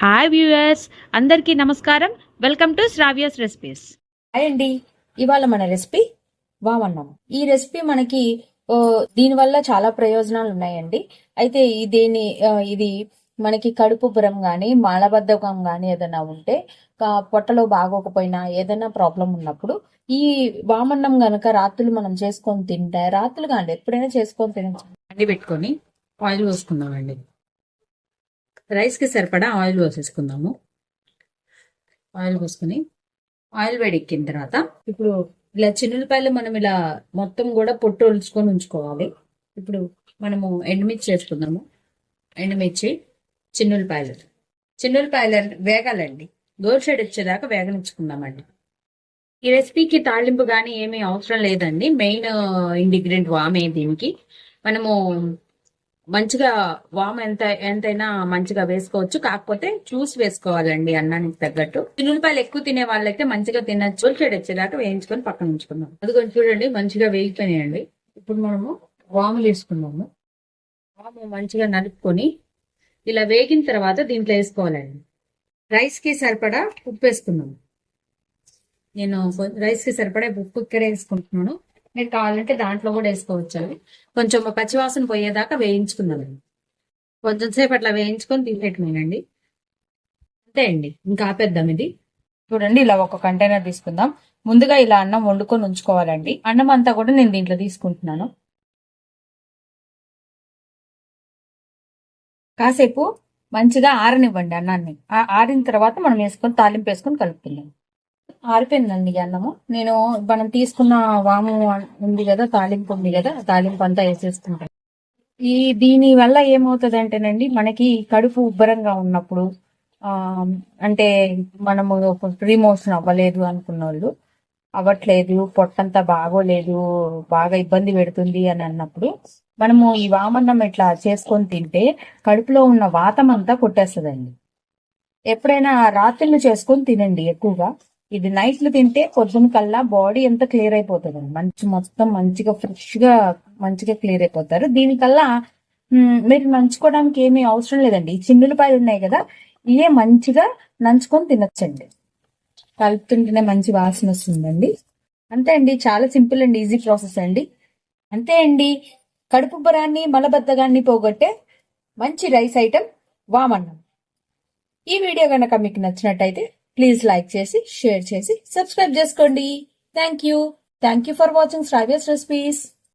Hi viewers అందరికీ నమస్కారం. Welcome to Sravya's recipes hi అండి ఇవాళ మన రెసిపీ వామన్నం. ఈ రెసిపీ మనకి ఓ, దీనివల్ల చాలా ప్రయోజనాలు ఉన్నాయండి. అయితే ఈ దీని ఇది మనకి కడుపు బురం గాని మలబద్ధకం గాని ఏదైనా ఉంటే పొట్టలో బాగోకపోయినా ఏదైనా ప్రాబ్లం ఉన్నప్పుడు ఈ వామన్నం గనక రాత్రులు మనం చేసుకొని తింటే రాత్రులు కాండి ఎప్పుడైనా చేసుకొని తినచ్చు. అండి పెట్టుకొని ఆయిల్ పోసుకుందామండి. రైస్కి సరిపడా ఆయిల్ పోసేసుకుందాము. ఆయిల్ పోసుకుని ఆయిల్ వేడెక్కిన తర్వాత ఇప్పుడు ఇలా చిన్నులపాయలు మనం ఇలా మొత్తం కూడా పొట్టు ఒలుచుకొని ఉంచుకోవాలి. ఇప్పుడు మనము ఎండుమిర్చి వేసుకుందాము. ఎండుమిర్చి చిన్నులపాయలు. చిన్నులపాయలు వేగాలండి. గోల్ వచ్చేదాకా వేగనిచ్చుకుందామండి. ఈ రెసిపీకి తాళింపు కానీ ఏమీ అవసరం లేదండి. మెయిన్ ఇంగ్రీడియంట్ వామే దీనికి. మనము మంచిగా వామ్ ఎంత ఎంతైనా మంచిగా వేసుకోవచ్చు. కాకపోతే చూసి వేసుకోవాలండి అన్నానికి తగ్గట్టు. ఉల్లిపాయలు ఎక్కువ తినే వాళ్ళైతే మంచిగా తినచ్చు. చెడు వచ్చేదాకా వేయించుకొని పక్కన ఉంచుకుందాం. అది కొంచెం చూడండి మంచిగా వేగిపోయినాయండి. ఇప్పుడు మనము వాము వేసుకున్నాము వాము మంచిగా నలుపుకొని ఇలా వేగిన తర్వాత దీంట్లో వేసుకోవాలండి. రైస్కి సరిపడా ఉప్పు వేసుకున్నాము నేను రైస్కి సరిపడా ఉప్పు ఇక్కడ వేసుకుంటున్నాను. మీరు కావాలంటే దాంట్లో కూడా వేసుకోవచ్చు అండి. కొంచెం పచ్చివాసన పోయేదాకా వేయించుకుందామండి కొంచెం సేపు అట్లా వేయించుకొని తీసేటమేనండి అంతే అండి. ఇంకా ఆపేద్దాం ఇది. చూడండి ఇలా ఒక కంటైనర్ తీసుకుందాం. ముందుగా ఇలా అన్నం వండుకొని ఉంచుకోవాలండి. అన్నం అంతా కూడా నేను దీంట్లో తీసుకుంటున్నాను. కాసేపు మంచిగా ఆరనివ్వండి అన్నాన్ని. ఆ ఆరిన తర్వాత మనం వేసుకొని తాలింపు వేసుకొని కలుపుకుందాం. ఆరిపోయిందండి ఈ అన్నము. నేను మనం తీసుకున్న వాము ఉంది కదా తాలింపు ఉంది కదా తాలింపు అంతా వేసేసుకుంటాం ఈ దీని వల్ల ఏమవుతుంది అంటేనండి మనకి కడుపు ఉబ్బరంగా ఉన్నప్పుడు ఆ అంటే మనము రిమోషన్ అవ్వలేదు అనుకున్న వాళ్ళు అవ్వట్లేదు పొట్టంతా బాగోలేదు బాగా ఇబ్బంది పెడుతుంది అని అన్నప్పుడు మనము ఈ వామన్నం ఇట్లా చేసుకొని తింటే కడుపులో ఉన్న వాతం అంతా కొట్టేస్తుందండి. ఎప్పుడైనా రాత్రులు చేసుకొని తినండి ఎక్కువగా. ఇది నైట్లు తింటే పొద్దున కల్లా బాడీ ఎంత క్లియర్ అయిపోతుంది. మంచి మొత్తం మంచిగా ఫ్రెష్గా మంచిగా క్లియర్ అయిపోతారు. దీనికల్లా మీరు నంచుకోవడానికి ఏమీ అవసరం లేదండి. ఈ చిన్నులపాయలు ఉన్నాయి కదా ఇవే మంచిగా నంచుకొని తినొచ్చండి. కలుపుతుంటేనే మంచి వాసన వస్తుందండి. అంతే అండి చాలా సింపుల్ అండి ఈజీ ప్రాసెస్ అండి. అంతే అండి కడుపు బరాన్ని మలబద్ధకాన్ని పోగొట్టే మంచి రైస్ ఐటెం వామన్నం. ఈ వీడియో కనుక మీకు నచ్చినట్టయితే ప్లీజ్ లైక్ చేసి షేర్ చేసి సబ్స్క్రైబ్ చేసుకోండి. Thank you thank you for watching Sravya's recipes